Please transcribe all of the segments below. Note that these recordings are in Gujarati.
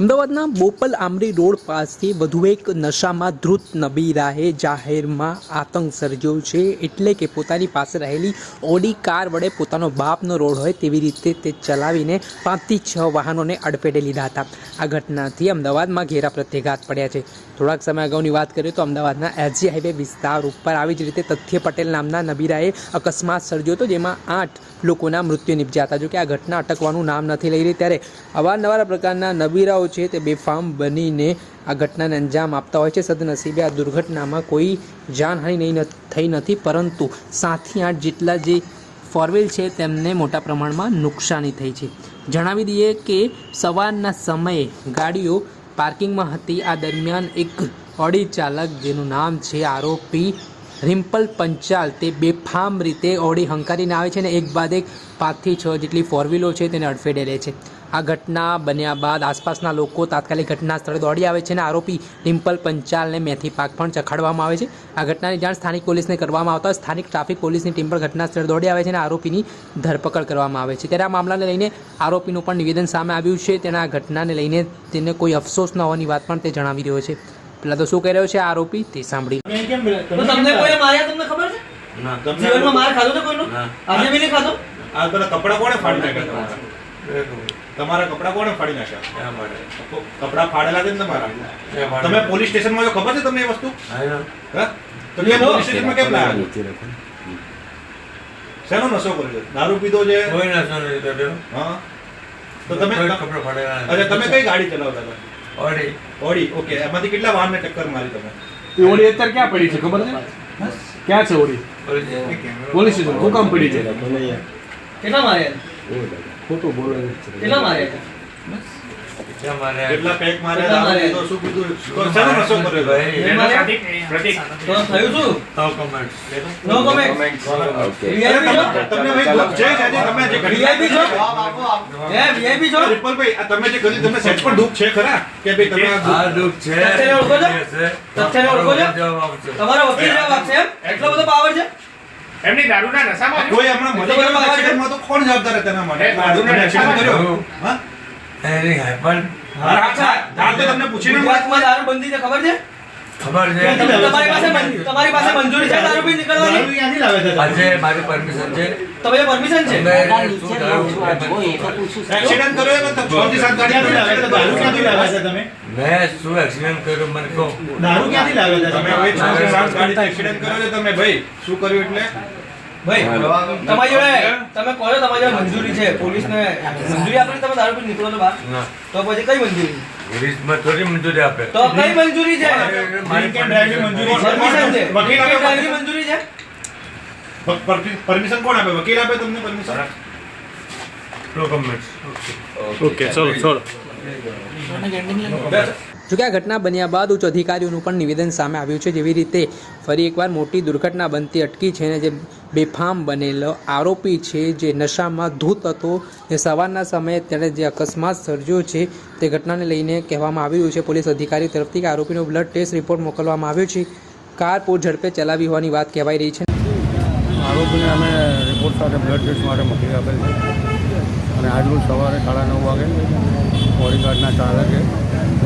અમદાવાદના બોપલ આમરી રોડ પાસથી વધુ એક નશામાં ધ્રુત નબીરાએ જાહેરમાં આતંક સર્જ્યો છે. એટલે કે પોતાની પાસે રહેલી ઓડી કાર વડે પોતાનો બાપનો રોડ હોય તેવી રીતે તે ચલાવીને પાંચથી છ વાહનોને અડફેટે લીધા હતા. આ ઘટનાથી અમદાવાદમાં ઘેરા પ્રત્યાઘાત પડ્યા છે. થોડાક સમય અગાઉની વાત કરીએ તો અમદાવાદના એસજી હાઈવે વિસ્તાર ઉપર આવી જ રીતે તથ્ય પટેલ નામના નબીરાએ અકસ્માત સર્જ્યો હતો, જેમાં આઠ લોકોના મૃત્યુ નિપજ્યા હતા. જોકે આ ઘટના અટકવાનું નામ નથી લઈ રહી. ત્યારે અવારનવાર પ્રકારના નબીરાઓ છે તે બેફામ બનીને આ ઘટનાને અંજામ આપતા હોય છે. સદનસીબે આ દુર્ઘટનામાં કોઈ જાનહાનિ નહીં થઈ નથી, પરંતુ સાતથી આઠ જેટલા જે ફોરવ્હીલ છે તેમને મોટા પ્રમાણમાં નુકસાની થઈ છે. જણાવી દઈએ કે સવારના સમયે ગાડીઓ પાર્કિંગમાં હતી. આ દરમિયાન એક ઓડી ચાલક, જેનું નામ છે આરોપી રિમ્પલ પંચાલ તે બેફામ રીતે ઓડી હંકારીને આવે છે ને એક બાદ એક પાંચથી છ જેટલી ફોર વ્હીલો છે તેને અડફેટે રહે છે. આ ઘટના બન્યા બાદ આસપાસના લોકો તાત્કાલિક ઘટના સ્થળે દોડી આવે છે અને આરોપી રિમ્પલ પંચાલને મેથી પાક પણ ચખાડવામાં આવે છે. આ ઘટનાની જાણ સ્થાનિક પોલીસને કરવામાં આવતા સ્થાનિક ટ્રાફિક પોલીસની ટીમ પણ ઘટના સ્થળે દોડી આવે છે અને આરોપીની ધરપકડ કરવામાં આવે છે. ત્યારે આ મામલાને લઈને આરોપીનું પણ નિવેદન સામે આવ્યું છે. તેના ઘટનાને લઈને તેને કોઈ અફસોસ ન હોવાની વાત પણ તે જણાવી રહ્યો છે. પહેલાં તો શું કહી રહ્યો છે આરોપી? તે સાંભળી તમને કોઈ માર્યા તમને ખબર છે? ના તમને જીવનમાં માર ખાધો તો કોઈનો? ના. આજે બી નહીં ખાધો? આ પેલા કપડા કોણે ફાડી નાખ્યા તમારા? તમારા કપડાં કોણે ફાડી નાખ્યા? માટે કપડાં ફાડેલા છે ને તમારા? તમે પોલીસ સ્ટેશનમાં જો ખબર છે તમને એ વસ્તુ? હા તો કેમ પોલીસ સ્ટેશનમાં કેમ લાવ્યા શેનો નશો કર્યો દારૂ પીધો છે? હા? તો તમે કપડા ફાડેલા અરે તમે કઈ ગાડી ચલાવતા હતા? ઓડી ઓડી ઓકે એમાંથી કેટલા વાહનને ટક્કર મારી તમે? એ ઓડી અત્યારે ક્યાં પડી છે ખબર છે? ક્યાં છે ઓડી પોલીસ સ્ટેશન હું કામ પડી છે? કેટલા માર્યા? ખોટું બોલે કેટલા માર્યા? છે કેટલા પેક માર્યા કેટલા દારૂ માર્યા? શું પીધું તો શેનો નશો કર્યો છે? બે તો થયું શું? નો કમેન્ટ અરે વીઆઈપી છો તમને ભાઈ દુઃખ છે તમે જે ઘડી છો? હે વીઆઈપી છો? રિપલભાઈ, આ તમે જે કર્યું તમને સહેજ પણ દુઃખ છે ખરા? કે ભાઈ તમે આ દુઃખ- તથ્યને ઓળખો છો? તમારો વકીલ જવાબ આપશે. એટલો બધો પાવર છે? એમની દારૂના નશામાં કોઈ હમણાં તો તો કોણ જવાબદાર હતા તેના માટે? દારૂનો નશામાં કર્યો? હા? હા, હા, હા, તમને પૂછીને ગુજરાતમાં દારૂ બંધી છે ખબર છે? તમારી પાસે તમારી પાસે મંજૂરી છે દારૂ પી નીકળવાની? દારૂ ક્યાંથી લાવ્યા હતા તમે? આજે મારી પરમિશન છે. તમે પરમિશન છે? એક્સિડન્ટ કર્યો તો સાત ગાડી દારૂ ક્યાંથી તમે? મેં શું એક્સિડન્ટ કર્યો મને કહો. દારૂ ક્યાંથી લાવ્યા છે તમે? ભાઈ છ થી સાત ગાડીનો એક્સિડન્ટ કર્યો છે તમે ભાઈ. શું કર્યું એટલે? ભાઈ તમારી જોડે તમે કહો તમારી જોડે મંજૂરી છે પોલીસને મંજૂરી આપી તમે દારૂ પી નીકળો છો બહાર? તો પછી કઈ મંજૂરી? થોડી મંજૂરી આપે. તો કઈ મંજૂરી છે? મારી Drink and drive ની મંજૂરી છે. વકીલ આપે? ડ્રાઈવની મંજૂરી છે? પરમિશન કોણ આપે? વકીલ આપે તમને પરમિશન? ડોક્યુમેન્ટ્સ ઓકે ચલો ચલો જોકે આ ઘટના બન્યા બાદ ઉચ્ચ અધિકારીઓનું પણ નિવેદન સામે આવ્યું છે. જેવી રીતે ફરી એકવાર મોટી દુર્ઘટના બનતી અટકી છે અને જે બેફામ બનેલો આરોપી છે જે નશામાં ધૂત હતો એ સવારના સમયે તેણે જે અકસ્માત સર્જ્યો છે તે ઘટનાને લઈને કહેવામાં આવી રહ્યું છે. પોલીસ અધિકારી તરફથી કે આરોપીનો બ્લડ ટેસ્ટ રિપોર્ટ મોકલવામાં આવ્યો છે. કાર પૂર ઝડપે ચલાવી હોવાની વાત કહેવાઈ રહી છે. આરોપીને અમે રિપોર્ટ સાથે બ્લડ ટેસ્ટ માટે મોકલી આપેલ છે. અને આજનું સવારે સાડા નવ વાગે બોડીગાર્ડના ચાલકે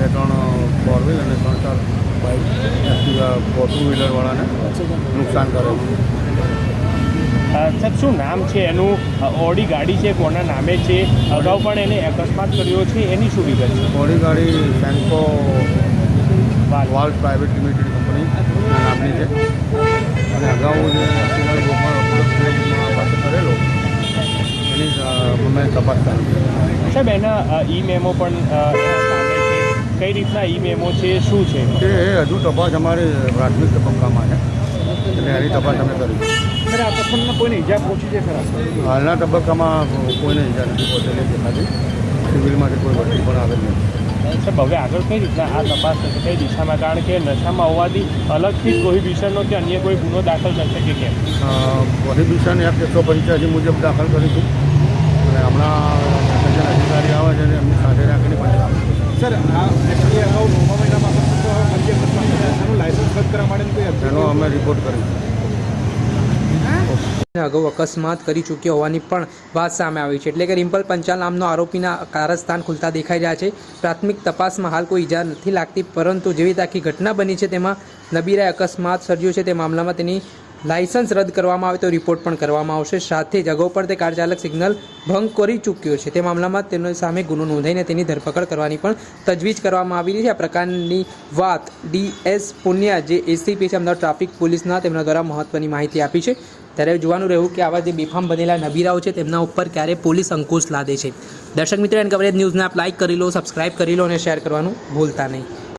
બે ત્રણ ફોર વ્હીલ અને ત્રણ ચાર બાઇક એક્ટિવા ફોર ટુ વ્હીલરવાળાને નુકસાન કરે છે. સાહેબ શું નામ છે એનું? ઓડી ગાડી છે કોના નામે છે? અગાઉ પણ એને અકસ્માત કર્યો છે એની શું વિગત છે? ગાડી Senco valve private limited company નામની છે. અને અગાઉ જે ગોપાલ કરેલો એની મેં તપાસ કરી. સાહેબ એના ઈ મેમો પણ કઈ રીતના ઈ મેમો છે શું છે? એ હજુ તપાસ અમારે પ્રાથમિક તબક્કામાં છે. એટલે એની તપાસ અમે કરી આ પ્રસંગમાં કોઈને ઈજા પહોંચી છે ખરા? હાલના તબક્કામાં કોઈને ઈજા નથી પહોંચેલી દેખાતી. સિવિલમાંથી કોઈ ભરતી પણ આવે નહીં સાહેબ હવે આગળ કઈ રીતના આ તપાસ થશે? કઈ દિશામાં કારણ કે નશામાં હોવાથી અલગથી પ્રોહિબિશનનો કે અન્ય કોઈ ગુનો દાખલ થશે કે કેમ પ્રોહિબિશન એક્ટ એકસો પંચ્યાસી મુજબ દાખલ કરીશું. અને હમણાં અધિકારી આવે છે એમની સાથે રાખીને પણ સર આ અગાઉ નવમા મહિનામાં પણ તો મધ્ય અકસ્માત એનું લાયસન્સ રદ કરવા માટેની કોઈ એનો અમે રિપોર્ટ કરીશું અગાઉ અકસ્માત કરી ચૂક્યો હોવાની પણ વાત સામે આવી છે. એટલે કે રિમ્પલ પંચાલ નામનો આરોપીના કારસ્થાન ખુલતા દેખાઈ રહ્યા છે. પ્રાથમિક તપાસમાં હાલ કોઈ ઈજા નથી લાગતી પરંતુ જેવી આખી ઘટના બની છે તેમાં નબીરાએ અકસ્માત સર્જ્યો છે તે મામલામાં તેની લાયસન્સ રદ કરવામાં આવે તો રિપોર્ટ પણ કરવામાં આવશે. સાથે જ અગાઉ પણ તે કાર સિગ્નલ ભંગ કરી ચૂક્યો છે. તે મામલામાં તેની સામે ગુનો નોંધાઈને તેની ધરપકડ કરવાની પણ તજવીજ કરવામાં આવી રહી છે. આ પ્રકારની વાત ડીએસ પુનિયા, જે એસીપી છે, અમદાવાદ ટ્રાફિક પોલીસના, તેમના દ્વારા મહત્વની માહિતી આપી છે. ત્યારે જોવાનું રહ્યું કે આવા જે બેફામ બનેલા નબીરાઓ છે, તેમના ઉપર ક્યારે પોલીસ અંકુશ લાદે છે. દર્શક મિત્રો, એન કવરેજ ન્યૂઝને આપ લાઇક કરી લો, સબસ્ક્રાઇબ કરી લો અને શેર કરવાનું ભૂલતા નહીં.